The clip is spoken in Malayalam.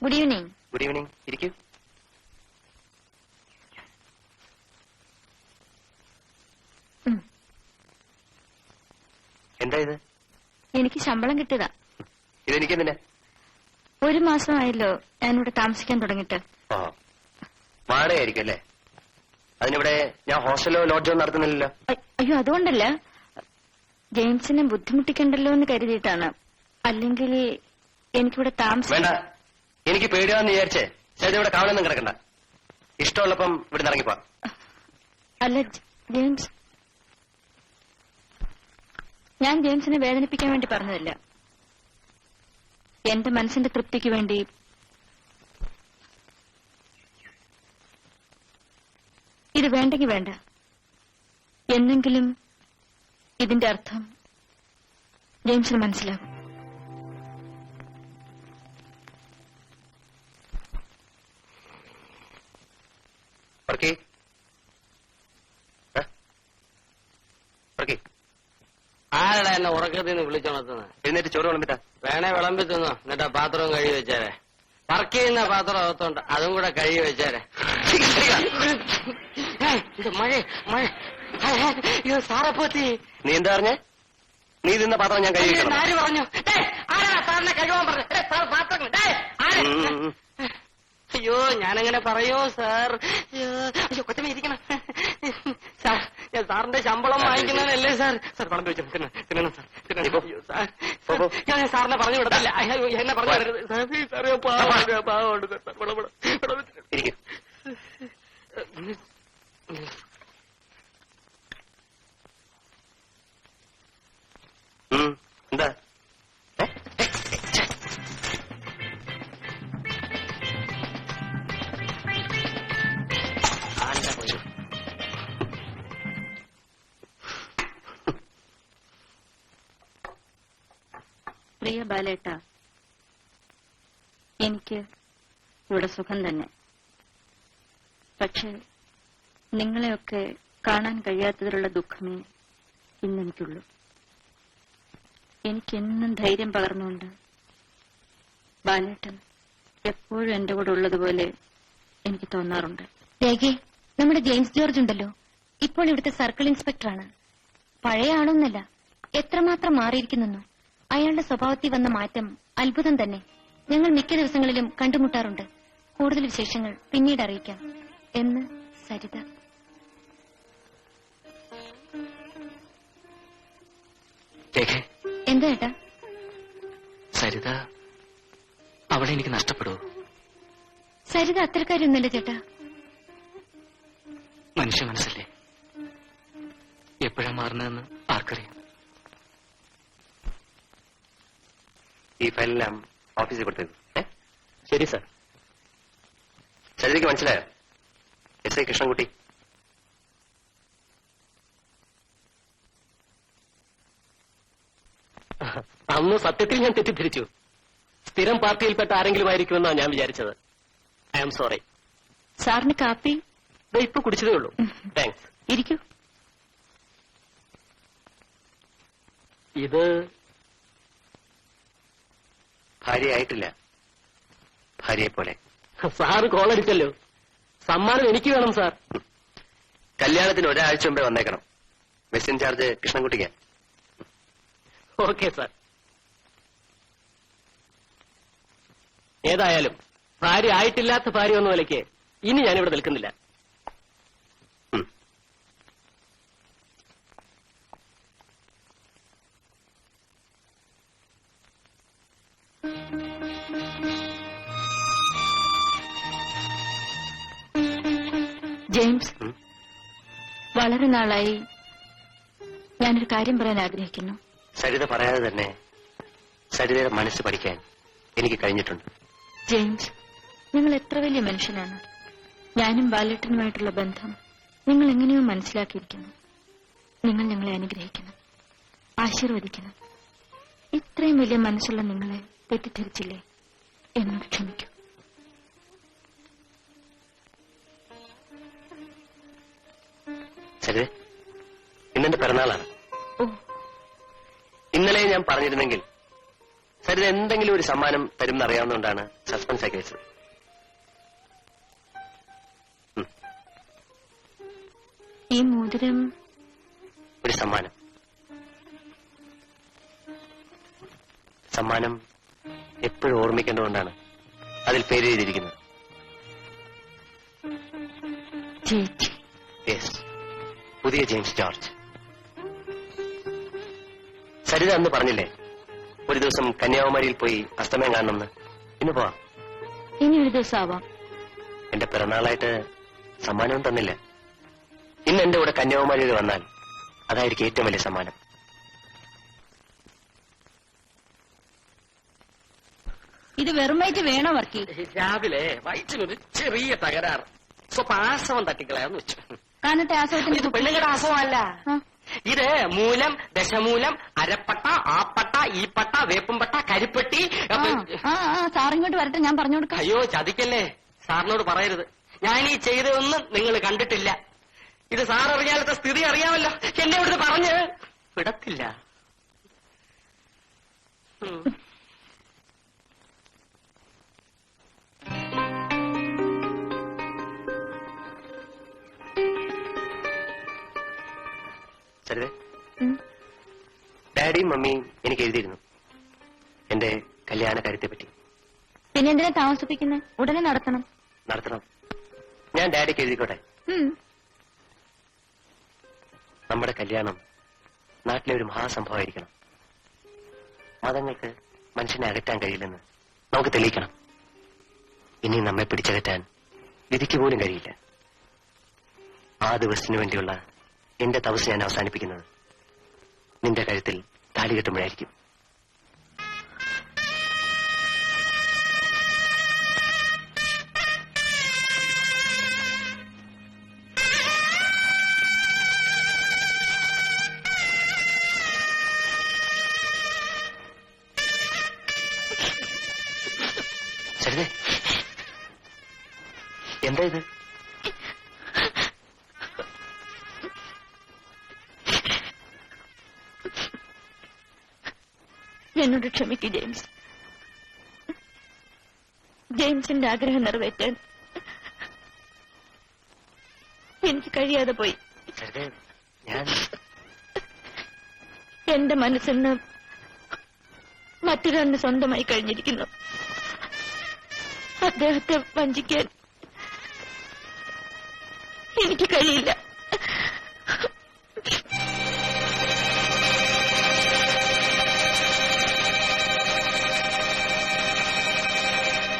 ഗുഡ് ഈവനിങ് ഗുഡ് ഈവനിങ് ഇരിക്കൂ. എന്താ ഇത്? എനിക്ക് ശമ്പളം കിട്ടിയതാ. ഇതെനിക്കെന്തിനാ ഒരു മാസമായല്ലോ ഞാൻ ഇവിടെ താമസിക്കാൻ തുടങ്ങിട്ട് ഓ വാടകയായിരിക്കും അല്ലേ? അതിനിവിടെ ഞാൻ ഹോസ്റ്റലോ ലോഡ്ജോ നടത്തുന്നില്ലല്ലോ? അയ്യോ അതുകൊണ്ടല്ല. ജെയിംസിനെ ബുദ്ധിമുട്ടിക്കണ്ടല്ലോ എന്ന് കരുതിയിട്ടാണ്. അല്ലെങ്കിൽ എനിക്കിവിടെ താമസം വേണ്ട. എനിക്ക് പേടിയാന്ന് വിചാരിച്ചേ. ചേട്ടൻ ഇവിടെ കാണുന്നു കിടക്കണ്ട. ഇഷ്ടമുള്ളപ്പം ഇവിടെ ഇറങ്ങിപ്പോ. അല്ല ജെയിംസ്. ഞാൻ ജെയിംസിനെ വേദനിപ്പിക്കാൻ വേണ്ടി പറഞ്ഞതല്ല. എന്റെ മനസ്സിന്റെ തൃപ്തിക്ക് വേണ്ടി. ഇത് വേണ്ടെങ്കിൽ വേണ്ട. എന്നെങ്കിലും ഇതിന്റെ അർത്ഥം ജെയിംസിന് മനസ്സിലാകും ആരടാ എന്നെ ഉറക്കത്തിൽ നിന്ന് വിളിച്ചുണർത്തുന്നത് എഴുന്നേറ്റ് ചോറ് വിളമ്പിട്ടാ വേണേ വിളമ്പി തിന്നോ എന്നിട്ട് പാത്രവും കഴുകി വെച്ചേരെ. വർക്ക് ചെയ്യുന്ന പാത്രം അകത്തോണ്ട് അതും കൂടെ കഴുകി വെച്ചേരെ. മഴ മഴ. അയ്യോ സാറെ പോത്തി. നീ എന്താ പറഞ്ഞേ? നീ തിന്ന പാത്രം ഞാൻ കഴുകി ആര് പറഞ്ഞു? ആരാ സാറിനെ കഴുകാൻ പറഞ്ഞു? സാർ പാത്രം? അയ്യോ ഞാനങ്ങനെ പറയോ സാർ? അയ്യോ കൊച്ചമ്മ ഇരിക്കണം. സാർ ഞാൻ സാറിന്റെ ശമ്പളം വാങ്ങിക്കുന്നതല്ലേ സാർ? സാർ പണം തിന്നണം സാർ തിന്നണം പോ. ഞാൻ സാറിനെ പറഞ്ഞു വിടത്തില്ല. എന്നെ പറഞ്ഞു വിടരുത്. സാർ പാവമുണ്ട്, സാർ എന്താ? പ്രിയ ബാലേട്ട എനിക്ക് ഇവിടെ സുഖം തന്നെ. പക്ഷെ നിങ്ങളെയൊക്കെ കാണാൻ കഴിയാത്തതിലുള്ള ദുഃഖമേ ഇന്നെനിക്കുള്ളൂ. എനിക്കെന്നും ധൈര്യം പകർന്നുകൊണ്ട് ബാലേട്ടൻ എപ്പോഴും എന്റെ കൂടെ ഉള്ളതുപോലെ എനിക്ക് തോന്നാറുണ്ട്. രേഖേ നമ്മുടെ ജെയിംസ് ജോർജ് ഉണ്ടല്ലോ. ഇപ്പോൾ ഇവിടുത്തെ സർക്കിൾ ഇൻസ്പെക്ടറാണ്. പഴയ ആളൊന്നല്ല എത്രമാത്രം മാറിയിരിക്കുന്നു അയാളുടെ സ്വഭാവത്തിൽ വന്ന മാറ്റം അത്ഭുതം തന്നെ. ഞങ്ങൾ മിക്ക ദിവസങ്ങളിലും കണ്ടുമുട്ടാറുണ്ട്. കൂടുതൽ വിശേഷങ്ങൾ പിന്നീട് അറിയിക്കാം. എന്ന് സരിത. എന്താ ഏട്ടാ? സരിത അവളെ എനിക്ക് നഷ്ടപ്പെടുവോ? സരിത അത്തരക്കാരൊന്നുമല്ല ചേട്ടാ. മനുഷ്യ മനസ്സല്ലേ? എപ്പോഴാ മാറുന്നതെന്ന് ആർക്കറിയാം? ഈ ഫയലെല്ലാം ഓഫീസിൽ കൊടുത്തേക്കും. ശരി സർ. ശരിക്ക് മനസ്സിലായോ? S I Krishnankutty. അന്ന് സത്യത്തിൽ ഞാൻ തെറ്റിദ്ധരിച്ചു. സ്ഥിരം പാർട്ടിയിൽപ്പെട്ട ആരെങ്കിലും ആയിരിക്കുമെന്നാണ് ഞാൻ വിചാരിച്ചത്. I am sorry. സാറിന് കാപ്പി? ഇപ്പൊ കുടിച്ചതേ ഉള്ളൂ. താങ്ക്സ്. ഇരിക്കൂ. ഇത് ഭാര്യയായിട്ടില്ല. ഭാര്യയെ പോലെ സാറ് കോളടിച്ചല്ലോ. സമ്മാനം എനിക്ക് വേണം സാർ. കല്യാണത്തിന് ഒരാഴ്ച മുമ്പേ വന്നേക്കണം. Bus charge കൃഷ്ണൻകുട്ടിക്ക്. Okay sir. ഏതായാലും ഭാര്യ ആയിട്ടില്ലാത്ത ഭാര്യ ഒന്നും നിലയ്ക്ക് ഇനി ഞാനിവിടെ നിൽക്കുന്നില്ല. ജെയിംസ്. വളരെ നാളായി ഞാനൊരു കാര്യം പറയാൻ ആഗ്രഹിക്കുന്നു. സരിത പറയാതെ തന്നെ സരിതയുടെ മനസ്സ് പഠിക്കാൻ എനിക്ക് കഴിഞ്ഞിട്ടുണ്ട്. ജെയിംസ് നിങ്ങൾ എത്ര വലിയ മനുഷ്യനാണ്? ഞാനും ബാലേട്ടനുമായിട്ടുള്ള ബന്ധം നിങ്ങൾ എങ്ങനെയോ മനസ്സിലാക്കിയിരിക്കുന്നു. നിങ്ങൾ ഞങ്ങളെ അനുഗ്രഹിക്കണം ആശീർവദിക്കണം. ഇത്രയും വലിയ മനസ്സുള്ള നിങ്ങളെ തെറ്റിദ്ധരിച്ചില്ലേ? എന്നോട് ക്ഷമിക്കൂ. സരിത ഇന്നെന്റെ പിറന്നാളാണ്. ഇന്നലെ ഞാൻ പറഞ്ഞിരുന്നെങ്കിൽ സരിത എന്തെങ്കിലും ഒരു സമ്മാനം തരുമെന്ന് അറിയാവുന്നതുകൊണ്ടാണ് സസ്പെൻസ് ആക്കി വെച്ചത് ഈ മോതിരം? ഒരു സമ്മാനം. സമ്മാനം എപ്പോഴും ഓർമ്മിക്കേണ്ടതുകൊണ്ടാണ് അതിൽ പേര് എഴുതിയിരിക്കുന്നത്. ചേച്ചി. യെസ് പുതിയ ജെയിംസ് ജോർജ്. സരിത അന്ന് പറഞ്ഞില്ലേ ഒരു ദിവസം കന്യാകുമാരിയിൽ പോയി അസ്തമയം കാണണമെന്ന്. ഇന്ന് പോവാം. ഇനി ഒരു ദിവസം ആവാം. എന്റെ പിറന്നാളായിട്ട് സമ്മാനവും തന്നില്ല. ഇന്ന് എന്റെ കൂടെ കന്യാകുമാരിയിൽ വന്നാൽ അതായിരിക്കും ഏറ്റവും വലിയ സമ്മാനം. ഇത് വെറുമായിട്ട് വേണോ വർക്കി? രാവിലെ വയറ്റിനൊരു ചെറിയ തകരാറ്. സ്വപ്പം ആശ്രമം തട്ടിക്കളയാന്ന് വെച്ചു. കാണട്ടെ ആസവത്തിന്റെ ഇത് പെണ്ണുങ്ങളുടെ അസുഖമല്ല ഇത് മൂലം ദശമൂലം അരപ്പട്ട ആപ്പട്ട ഈപ്പട്ട വേപ്പുംപട്ട കരിപ്പെട്ടി സാറിങ്ങോട്ട് വരട്ടെ ഞാൻ പറഞ്ഞു കൊടുക്കാം. അയ്യോ ചതിക്കല്ലേ? സാറിനോട് പറയരുത്. ഞാൻ ഈ ചെയ്തതൊന്നും നിങ്ങൾ കണ്ടിട്ടില്ല. ഇത് സാർ അറിയാലത്തെ സ്ഥിതി അറിയാമല്ലോ. എന്നെ ഇവിടുന്ന് പറഞ്ഞ് വിടത്തില്ല. സരിതേ. ഡാഡിയും മമ്മിയും എനിക്ക് എഴുതിയിരുന്നു. എന്റെ കല്യാണ കാര്യത്തെ പറ്റി പിന്നെ എന്തിനാ താമസിപ്പിക്കുന്നത് ഉടനെ നടത്തണം. നടത്തണം. ഞാൻ ഡാഡിക്ക് എഴുതിക്കോട്ടെ? നമ്മുടെ കല്യാണം നാട്ടിലെ ഒരു മഹാസംഭവമായിരിക്കണം. മതങ്ങൾക്ക് മനുഷ്യനെ അകറ്റാൻ കഴിയില്ലെന്ന് നമുക്ക് തെളിയിക്കണം. ഇനി നമ്മെ പിടിച്ചകറ്റാൻ വിധിക്ക് പോലും കഴിയില്ല. ആ ദിവസത്തിനു വേണ്ടിയുള്ള എന്റെ തപസ് ഞാൻ അവസാനിപ്പിക്കുന്നത്. നിന്റെ കഴുത്തിൽ താലി കെട്ടുമ്പോഴായിരിക്കും. എന്താ ഇത്? എന്നോട് ക്ഷമിക്കൂ ജെയിംസ്. ജെയിംസിന്റെ ആഗ്രഹം നിറവേറ്റാൻ എനിക്ക് കഴിയാതെ പോയി. എന്റെ മനസ്സിന്ന് മറ്റൊരാളിന് സ്വന്തമായി കഴിഞ്ഞിരിക്കുന്നു. അദ്ദേഹത്തെ വഞ്ചിക്കാൻ എനിക്ക് കഴിയില്ല.